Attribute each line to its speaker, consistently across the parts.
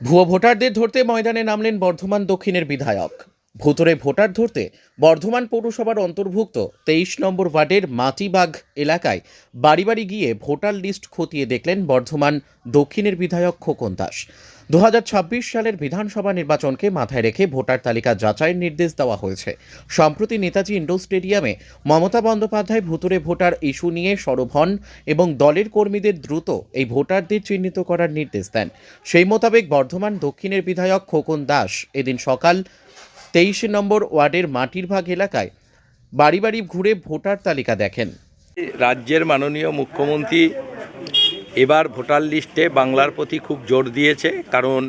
Speaker 1: ভুয়ো ভোটারদের ধরতে ময়দানে নামলেন বর্ধমান দক্ষিণের বিধায়ক। ভুতরে ভোটার ধরতে বর্ধমান পৌরসভার অন্তর্ভুক্ত তেইশ নম্বর ওয়ার্ডের মাটিবাগ এলাকায় বাড়ি বাড়ি গিয়ে ভোটার লিস্ট খতিয়ে দেখলেন বর্ধমান দক্ষিণের বিধায়ক খোকন দাস। দু হাজার ছাব্বিশ সালের বিধানসভা নির্বাচনকে মাথায় রেখে ভোটার তালিকা যাচাইয়ের নির্দেশ দেওয়া হয়েছে। সম্প্রতি নেতাজি ইন্ডোর স্টেডিয়ামে মমতা বন্দ্যোপাধ্যায় ভুতুরে ভোটার ইস্যু নিয়ে সরব হন এবং দলের কর্মীদের দ্রুত এই ভোটারদের চিহ্নিত করার নির্দেশ দেন। সেই মোতাবেক বর্ধমান দক্ষিণের বিধায়ক খোকন দাস এদিন সকাল তেইশে নম্বর ওয়ার্ডের মাটির ভাগ এলাকায় বাড়ি বাড়ি ঘুরে ভোটার তালিকা দেখেন।
Speaker 2: রাজ্যের মাননীয় মুখ্যমন্ত্রী এবার ভোটার লিস্টে বাংলার প্রতি খুব জোর দিয়েছে, কারণ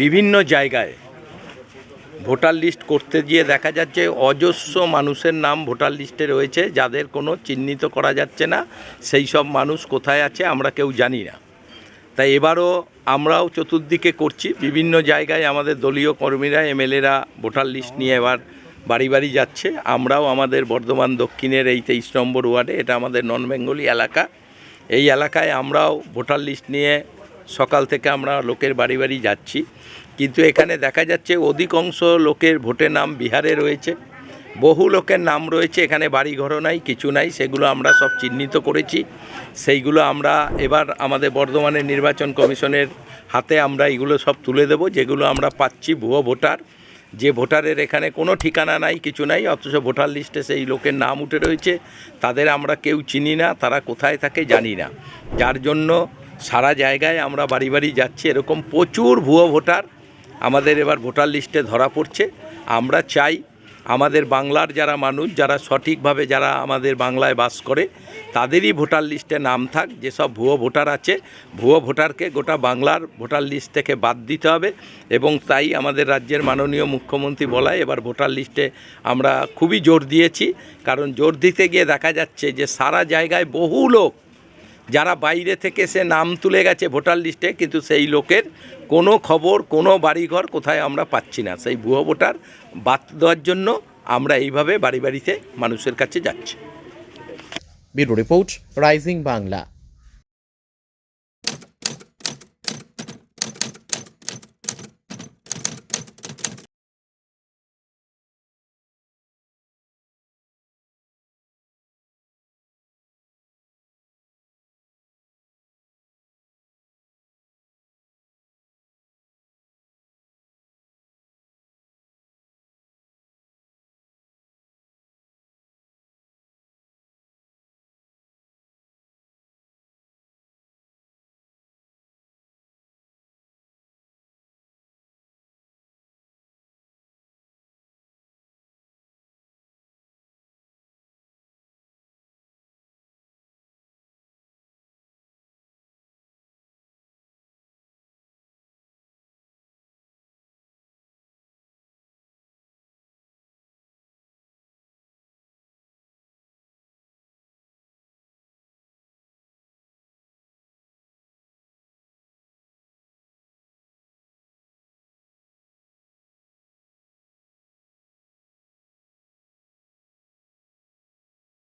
Speaker 2: বিভিন্ন জায়গায় ভোটার লিস্ট করতে গিয়ে দেখা যাচ্ছে অজস্র মানুষের নাম ভোটার লিস্টে রয়েছে, যাদের কোনো চিহ্নিত করা যাচ্ছে না, সেই সব মানুষ কোথায় আছে আমরা কেউ জানি না। তাই এবারও আমরাও চতুর্দিকে করছি। বিভিন্ন জায়গায় আমাদের দলীয় কর্মীরা, এমএলএরা ভোটার লিস্ট নিয়ে এবার বাড়ি বাড়ি যাচ্ছে। আমরাও আমাদের বর্ধমান দক্ষিণের এই তেইশ নম্বর ওয়ার্ডে, এটা আমাদের নন বেঙ্গলি এলাকা। এই এলাকায় আমরাও ভোটার লিস্ট নিয়ে সকাল থেকে আমরা লোকের বাড়ি বাড়ি যাচ্ছি। কিন্তু এখানে দেখা যাচ্ছে অধিকাংশ লোকের ভোটের নাম বিহারে রয়েছে। বহু লোকের নাম রয়েছে, এখানে বাড়ি ঘরও নাই, কিছু নাই, সেগুলো আমরা সব চিহ্নিত করেছি। সেইগুলো আমরা এবার আমাদের বর্ধমানের নির্বাচন কমিশনের হাতে আমরা এগুলো সব তুলে দেব, যেগুলো আমরা পাচ্ছি ভুয়ো ভোটার। যে ভোটারের এখানে কোনো ঠিকানা নাই, কিছু নাই, অথচ ভোটার লিস্টে সেই লোকের নাম উঠে রয়েছে, তাদের আমরা কেউ চিনি না, তারা কোথায় থাকে জানি না। যার জন্য সারা জায়গায় আমরা বাড়ি বাড়ি যাচ্ছি, এরকম প্রচুর ভুয়ো ভোটার আমাদের এবার ভোটার লিস্টে ধরা পড়ছে। আমরা চাই আমাদের বাংলার যারা মানুষ, যারা সঠিকভাবে যারা আমাদের বাংলায় বাস করে, তাদেরই ভোটার লিস্টে নাম থাক, যেসব ভুয়ো ভোটার আছে, ভুয়ো ভোটারকে গোটা বাংলার ভোটার লিস্ট থেকে বাদ দিতে হবে এবং তাই আমাদের রাজ্যের মাননীয় মুখ্যমন্ত্রী বলায় এবার ভোটার লিস্টে আমরা খুবই জোর দিয়েছি। কারণ জোর দিতে গিয়ে দেখা যাচ্ছে যে সারা জায়গায় বহু লোক যারা বাইরে থেকে সে নাম তুলে গেছে ভোটার লিস্টে, কিন্তু সেই লোকের কোনো খবর, কোনো বাড়িঘর কোথায় আমরা পাচ্ছি না। সেই ভুয়ো ভোটার বাদ দেওয়ার জন্য আমরা এইভাবে বাড়ি বাড়িতে মানুষের কাছে যাচ্ছি।
Speaker 1: Bureau report, rising Bangla.